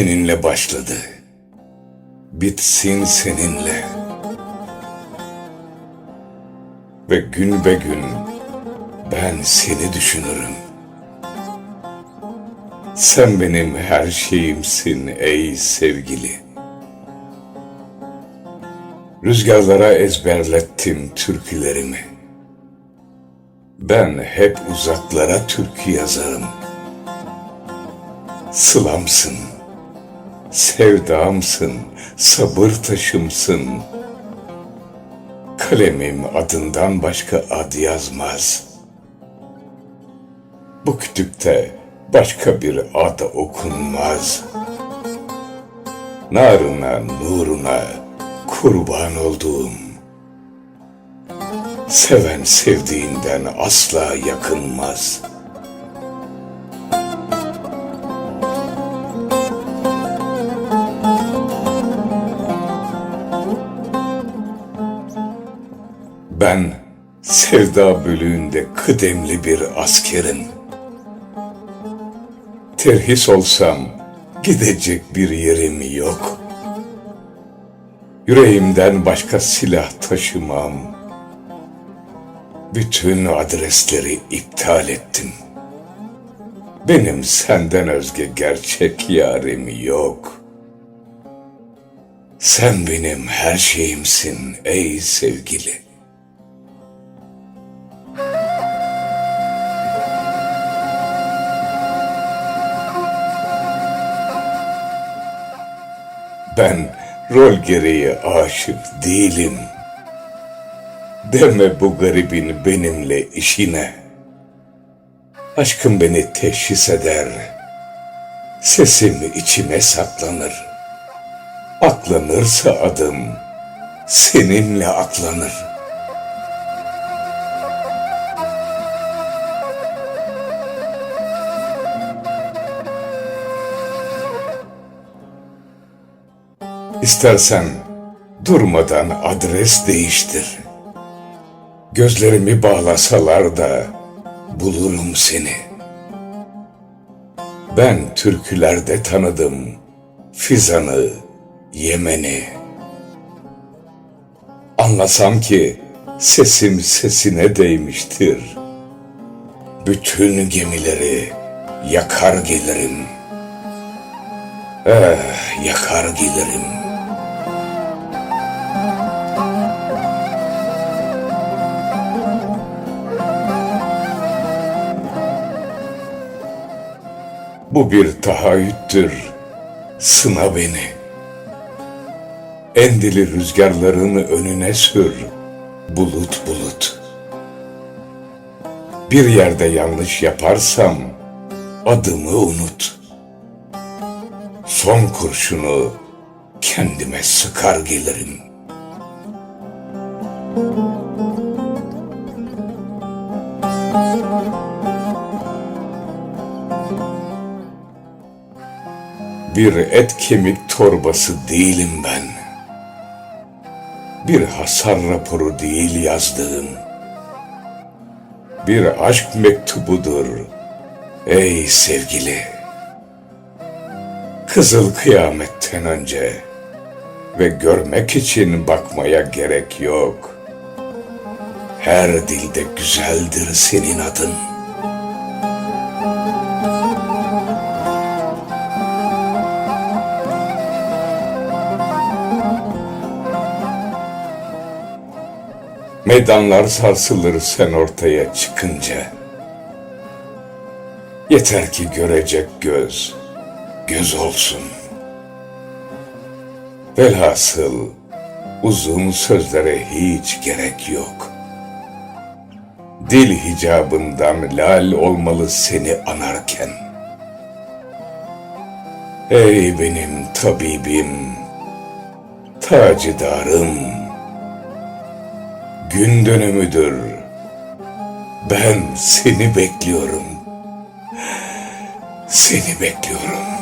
Seninle başladı. Bitsin seninle. Ve gün be gün ben seni düşünürüm. Sen benim her şeyimsin ey sevgili. Rüzgarlara ezberlettim türkülerimi. Ben hep uzaklara türkü yazarım. Sılamsın, sevdamsın, sabır taşımsın. Kalemim adından başka ad yazmaz. Bu kütükte başka bir ad okunmaz. Narına, nuruna kurban olduğum. Seven sevdiğinden asla yakınmaz.'' Ben sevda bölüğünde kıdemli bir askerim. Terhis olsam gidecek bir yerim yok. Yüreğimden başka silah taşımam. Bütün adresleri iptal ettim. Benim senden özge gerçek yarim yok. Sen benim her şeyimsin ey sevgili. Ben rol gereği aşık değilim. Deme bu garibin benimle işine. Aşkım beni teşhis eder. Sesim içime saklanır. Aklanırsa adım seninle aklanır. İstersen durmadan adres değiştir. Gözlerimi bağlasalar da bulurum seni. Ben türkülerde tanıdım Fizan'ı, Yemen'i. Anlasam ki sesim sesine değmiştir. Bütün gemileri yakar gelirim. Eh, yakar gelirim. Bu bir tahayyüttür. Sına beni. Endili rüzgarlarını önüne sür. Bulut bulut. Bir yerde yanlış yaparsam adımı unut. Son kurşunu kendime sıkar gelirim. Bir et kemik torbası değilim ben. Bir hasar raporu değil yazdığım. Bir aşk mektubudur ey sevgili. Kızıl kıyametten önce ve görmek için bakmaya gerek yok. Her dilde güzeldir senin adın. Meydanlar sarsılır sen ortaya çıkınca. Yeter ki görecek göz, göz olsun. Velhasıl uzun sözlere hiç gerek yok. Dil hicabından lal olmalı seni anarken. Ey benim tabibim, tacıdarım, gün dönümüdür. Ben seni bekliyorum. Seni bekliyorum.